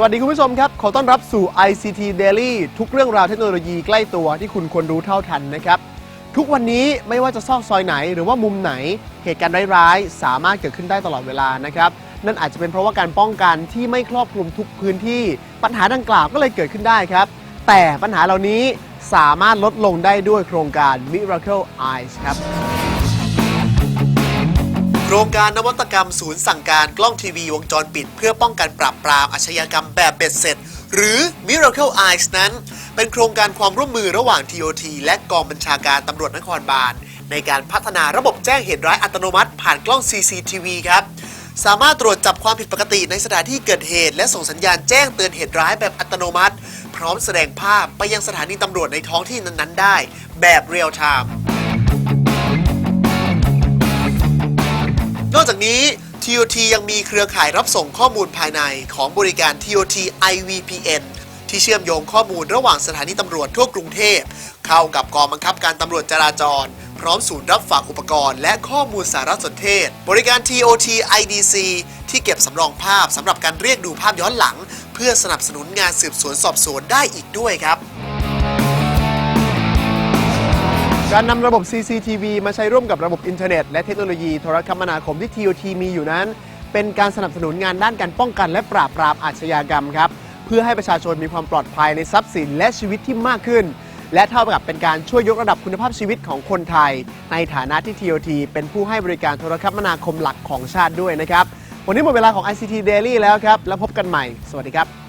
สวัสดีคุณผู้ชมครับ ขอต้อนรับสู่ ICT Daily ทุกเรื่องราวเทคโนโลยีใกล้ตัวที่คุณควรรู้เท่าทันนะครับ ทุกวันนี้ไม่ว่าจะซอกซอยไหน หรือว่ามุมไหน เหตุการณ์ร้ายๆ สามารถเกิดขึ้นได้ตลอดเวลานะครับ นั่นอาจจะเป็นเพราะว่าการป้องกันที่ไม่ครอบคลุมทุกพื้นที่ ปัญหาดังกล่าวก็เลยเกิดขึ้นได้ครับ แต่ปัญหาเหล่านี้สามารถลดลงได้ด้วยโครงการ Miracle Eyes ครับ โครงการนวัตกรรมศูนย์สั่งการกล้องทีวีวงจรปิด เพื่อป้องกันปราบปรามอาชญากรรมแบบเบ็ดเสร็จ หรือ Miracle Eyes นั้น เป็นโครงการความร่วมมือระหว่าง TOT และกองบัญชาการตำรวจนครบาล ในการพัฒนาระบบแจ้งเหตุร้ายอัตโนมัติผ่านกล้อง CCTV ครับ สามารถตรวจจับความผิดปกติในสถานที่เกิดเหตุ และส่งสัญญาณแจ้งเตือนเหตุร้ายแบบอัตโนมัติ พร้อมแสดงภาพไปยังสถานีตำรวจในท้องที่นั้นๆ ได้ แบบเรียลไทม์ อกจากนี้ TOT ยังมีเครือข่ายรับส่งข้อมูลภายในของบริการ TOT IVPN ที่เชื่อมโยงข้อมูลระหว่างสถานีตำรวจทั่วกรุงเทพ เข้ากับกองบังคับการตำรวจจราจร พร้อมศูนย์รับฝากอุปกรณ์ และข้อมูลสารสนเทศ บริการ TOT IDC ที่เก็บสำรองภาพสำหรับการเรียกดูภาพย้อนหลัง เพื่อสนับสนุนงานสืบสวนสอบสวนได้อีกด้วยครับ การนำระบบ CCTV มาใช้ร่วมกับระบบอินเทอร์เน็ต และเทคโนโลยีโทรคมนาคมที่ TOT มีอยู่นั้น เป็นการสนับสนุนงานด้านการป้องกันและปราบปรามอาชญากรรมครับ เพื่อให้ประชาชนมีความปลอดภัยในทรัพย์สินและชีวิตที่มากขึ้น และเท่ากับเป็นการช่วยยกระดับคุณภาพชีวิตของคนไทย ในฐานะที่ TOT เป็นผู้ให้บริการโทรคมนาคมหลักของชาติด้วยนะครับ วันนี้หมดเวลาของ ICT Daily แล้วครับ แล้วพบกันใหม่ สวัสดีครับ